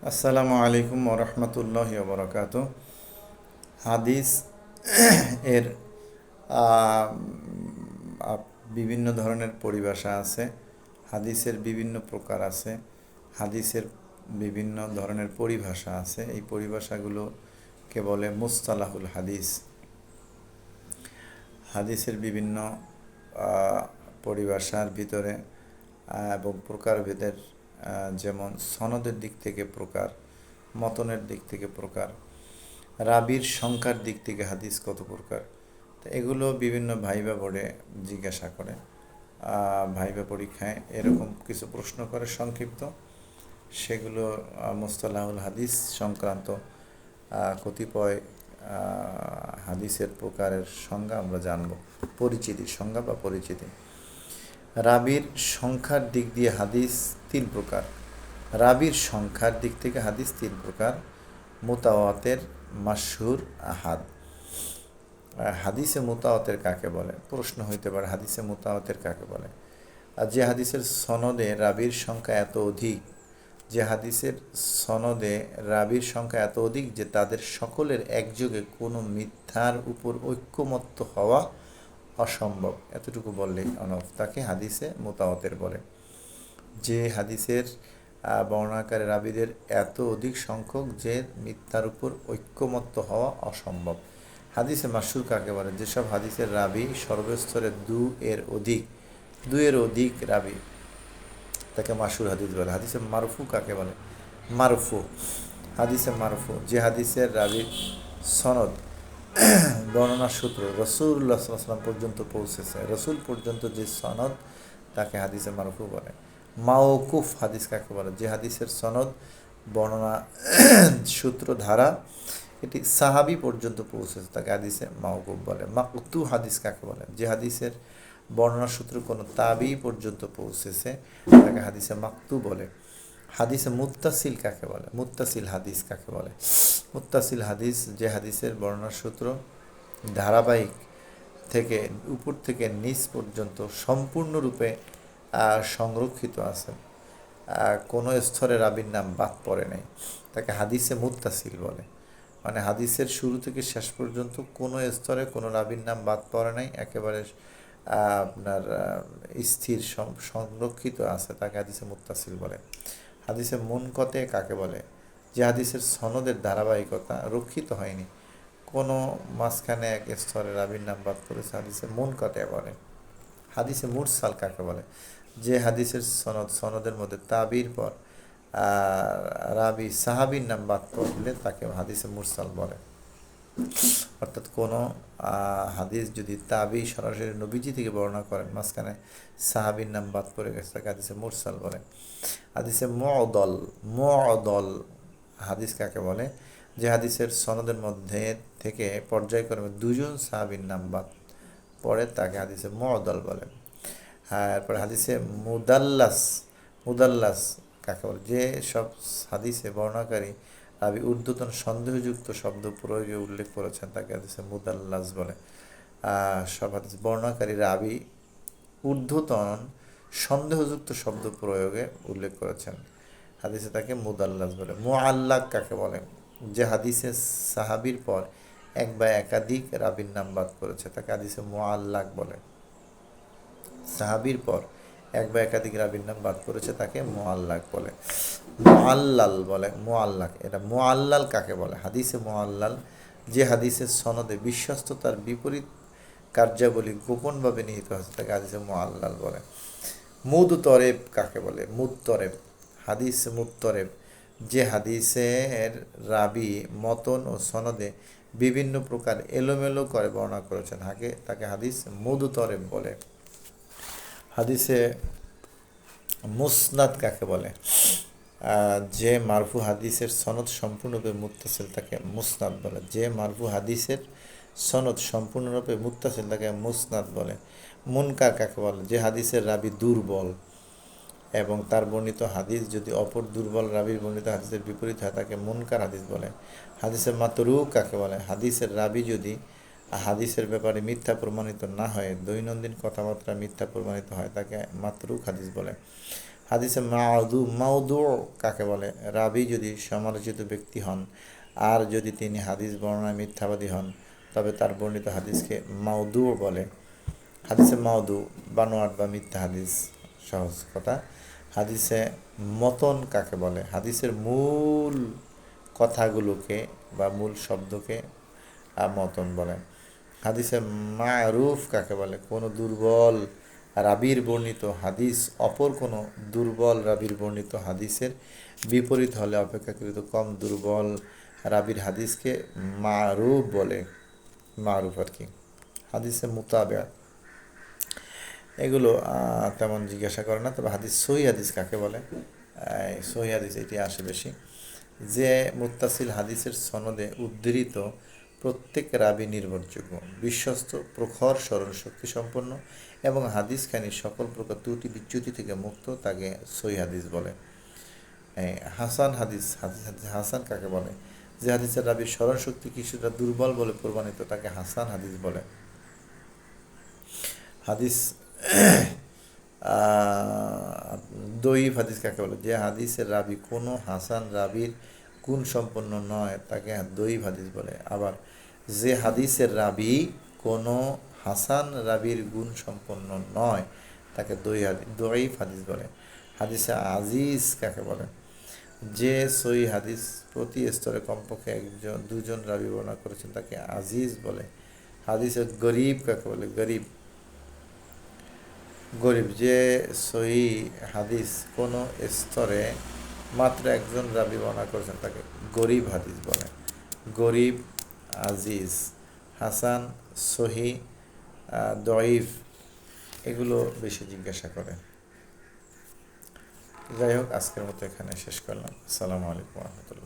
আসসালামু আলাইকুম ওরহমতুল্লাহ বরকাত হাদিস এর বিভিন্ন ধরনের পরিভাষা আছে, হাদিসের বিভিন্ন প্রকার আছে, হাদিসের বিভিন্ন ধরনের পরিভাষা আছে, এই পরিভাষাগুলোকে বলে মুস্তালাহুল হাদিস। হাদিসের বিভিন্ন পরিভাষার ভিতরে এবং প্রকারভেদের যেমন সনদের দিক থেকে প্রকার, মতনের দিক থেকে প্রকার, রাবির সংখ্যার দিক থেকে হাদিস কত প্রকার, তো এগুলো বিভিন্ন ভাইবা বোর্ডে জিজ্ঞাসা করে। ভাইবা পরীক্ষায় এরকম কিছু প্রশ্ন করে সংক্ষিপ্ত। সেগুলো মুস্তালাহুল হাদিস সংক্রান্ত কতিপয় হাদিসের প্রকারের সংজ্ঞা আমরা জানব। পরিচিতি সংজ্ঞা বা পরিচিতি। রাবির সংখ্যার দিক দিয়ে হাদিস তিন প্রকার। রাবির সংখ্যার দিক থেকে হাদিস তিন প্রকার, মোতাওয়াতের মাসহুর আহাদ। হাদিসে মোতাওয়াতের কাকে বলে? প্রশ্ন হইতে পারে, হাদিসে মোতাওয়াতের কাকে বলে? আর যে হাদিসের সনদে রাবির সংখ্যা এত অধিক, যে হাদিসের সনদে রাবির সংখ্যা এত অধিক যে তাদের সকলের একযোগে কোনো মিথ্যার উপর ঐক্যমত্য হওয়া অসম্ভব। এতটুকু বললেই অনফ তাকে হাদিসে মোতাওয়াতের বলে। যে হাদিসের বর্ণাকারে রাবিদের এত অধিক সংখ্যক যে মিথ্যার উপর ঐক্যমত্য হওয়া অসম্ভব। হাদিসে মাসুর কাকে বলে? যেসব হাদিসের রাবি সর্বস্তরে দু এর অধিক, দু এর অধিক রাবি, তাকে মাসুর হাদিস বলে। হাদিসে মারফু কাকে বলে? মারফু। হাদিসে মারফু। যে হাদিসের রাবির সনদ বর্ণনা সূত্র রসুল্লাহ সাল্লাম পর্যন্ত পৌঁছেছে। রসুল পর্যন্ত যে সনদ তাকে হাদিসে মারফু বলে। মাওকুফ হাদিস কাকে বলে? যে হাদিসের সনদ, বর্ণনা, সূত্র, ধারা, এটি সাহাবি পর্যন্ত পৌঁছেছে, তাকে হাদিসে মাওকুফ বলে। মাকতু হাদিস কাকে বলে? যে হাদিসের বর্ণনা সূত্র কোনো তাবি পর্যন্ত পৌঁছেছে, তাকে হাদিসে মাকতু বলে। হাদিসে মুত্তাসিল কাকে বলে? মুত্তাসিল হাদিস কাকে বলে? মুত্তাসিল হাদিস যে হাদিসের বর্ণনা সূত্র ধারাবাহিক থেকে উপর থেকে নিচ পর্যন্ত সম্পূর্ণরূপে সংরক্ষিত আছে। কোনো স্তরে রাবির নাম বাদ পড়ে নাই। তাকে হাদিসে মুত্তাসিল বলে। মানে হাদিসের শুরু থেকে শেষ পর্যন্ত কোনো স্তরে কোনো রাবির নাম বাদ পড়ে নাই। একেবারে আপনার স্থির সংরক্ষিত আছে তাকে হাদিসে মুত্তাসিল বলে। হাদিসে মন মুনকতে কাকে বলে? যে হাদিসের সনদের ধারাবাহিকতা রক্ষিত হয়নি। কোনো মাঝখানে এক স্তরে রাবির নাম বাদ করেছে হাদিসে মুনকতে বলে। হাদিসে মুরসাল কাকে বলে? যে হাদিসের সনদ, সনদের মধ্যে তাবির পর রাবি সাহাবির নাম বাদ করলে তাকে হাদিসে মুরসাল বলে। অর্থাৎ কোনো হাদিস যদি তাবি সরাসরি নবীজি থেকে বর্ণনা করেন, মাঝখানে সাহাবির নাম বাদ পড়ে গেছে, তাকে হাদিসে মুরসাল বলে। হাদিসে মদল মদল হাদিস কাকে বলে? যে হাদিসের সনদের মধ্যে থেকে পর্যায়ক্রমে দুজন সাহাবির নাম বাদ পড়ে তাকে হাদিসে মদল বলে। হ্যাঁ এরপর হাদিসে মুদাল্লাস মুদাল্লাস কাকে বলে? যে সব হাদিসে বর্ণাকারী রাবি ঊর্ধ্বতন সন্দেহযুক্ত শব্দ প্রয়োগে উল্লেখ করেছেন তাকে হাদিসে মুদাল্লাস বলে। সব হাদিস বর্ণাকারী রাবি ঊর্ধ্বতন সন্দেহযুক্ত শব্দ প্রয়োগে উল্লেখ করেছেন। হাদিসে তাকে মুদাল্লাস বলে। মুআল্লাক কাকে বলে? যে হাদিসে সাহাবির পর এক বা একাধিক রাবির নাম বাদ করেছে তাকে হাদিসে মুআল্লাক বলে। সাহাবির পর এক বা একাধিক রাবির নাম বাদ করেছে তাকে মোয়াল্লাক বলে। মোয়াল্লাল বলে মোয়াল্লাক এটা মোয়াল্লাল কাকে বলে? হাদিসে মোয়াল্লাল যে হাদিসের সনদে বিশ্বস্ততার বিপরীত কার্যাবলী গোপনভাবে নিহিত হয়েছে, তাকে হাদিসে মোয়াল্লাল বলে। মুদ তরেব কাকে বলে? মুদ তরেব হাদিস মুদ তরেব যে হাদিসের রাবি মতন ও সনদে বিভিন্ন প্রকার এলোমেলো করে বর্ণনা করেছেন হাকে তাকে হাদিস মুদ তরেব বলে। হাদিসে মুসনাদ কাকে বলে? যে মারফু হাদিসের সনদ সম্পূর্ণরূপে মুত্তাসিল তাকে মুসনাদ বলে। যে মারফু হাদিসের সনদ সম্পূর্ণরূপে মুত্তাসিল তাকে মুসনাদ বলে। মুনকার কাকে বলে? যে হাদিসের রাবি দুর্বল। এবং তার বর্ণিত হাদিস যদি অপর দুর্বল রাবির বর্ণিত হাদিসের বিপরীত হয়, তাকে মুনকার হাদিস বলে। হাদিসের মাতরু কাকে বলে? হাদিসের রাবি যদি হাদিসের ব্যাপারে মিথ্যা প্রমাণিত না হয়, দৈনন্দিন কথাবার্তা মিথ্যা প্রমাণিত হয়, তাকে মাতরুক হাদিস বলে। হাদিসে মাউদু মাউদু কাকে বলে? রাবি যদি সমালোচিত ব্যক্তি হন, আর যদি তিনি হাদিস বর্ণনায় মিথ্যাবাদী হন, তবে তার বর্ণিত হাদিসকে মাউদু বলে। হাদিসে মাউদু, বানোয়াট বা মিথ্যা হাদিস, সহজ কথা। হাদিসে মতন কাকে বলে? হাদিসের মূল কথাগুলোকে বা মূল শব্দকে মতন বলে। হাদিসে মারুফ কাকে বলে? কোনো দুর্বল রাবির বর্ণিত হাদিস, অপর কোনো দুর্বল রাবির বর্ণিত হাদিসের বিপরীত হলে অপেক্ষাকৃত কম দুর্বল রাবির হাদিসকে মারুফ বলে। মারুফ আর কি। হাদিসে মুতাবে এগুলো তেমন জিজ্ঞাসা করে না, তবে হাদিস, সহি হাদিস কাকে বলে? সহি হাদিস এটি আসে বেশি। যে মুত্তাসিল হাদিসের সনদে উদ্ধৃত প্রত্যেক রাবি নির্ভরযোগ্য, বিশ্বস্ত, প্রখর, স্মরণ শক্তি সম্পন্ন এবং হাদিসখানি সকল প্রকার ত্রুটি বিচ্যুতি থেকে মুক্ত তাকে সহি হাদিস বলে। হাসান হাদিস হাদিস হাদিস হাসান কাকে বলে? যে হাদিসের রাবির স্মরণ শক্তি কিছুটা দুর্বল বলে প্রমাণিত, তাকে হাসান হাদিস বলে। হাদিস দইফ হাদিস কাকে বলে? যে হাদিসের রাবি কোনো, হাসান রাবির গুণ সম্পন্ন নয়, তাকে দইফ হাদিস বলে। আবার যে হাদিসের রাবি কোনো, হাসান রাবির গুণ সম্পন্ন নয়, তাকে দই হাদিস দইফ হাদিস বলে। হাদিসে আজিজ কাকে বলে? যে সই হাদিস প্রতি স্তরে কমপক্ষে একজন, দুজন রাবি বর্ণনা করেছেন, তাকে আজিজ বলে। হাদিসের গরিব কাকে বলে? গরিব। গরিব যে সহি হাদিস কোনো স্তরে মাত্র একজন রাবি বর্ণনা করেছেন তাকে গরিব হাদিস বলে। গরিব, আজিজ, হাসান, সহি দইফ এগুলো বেশি জিজ্ঞাসা করে যাই হোক, আজকের মতো এখানে শেষ করলাম। আসসালামু আলাইকুম রহমতুল্লাহ।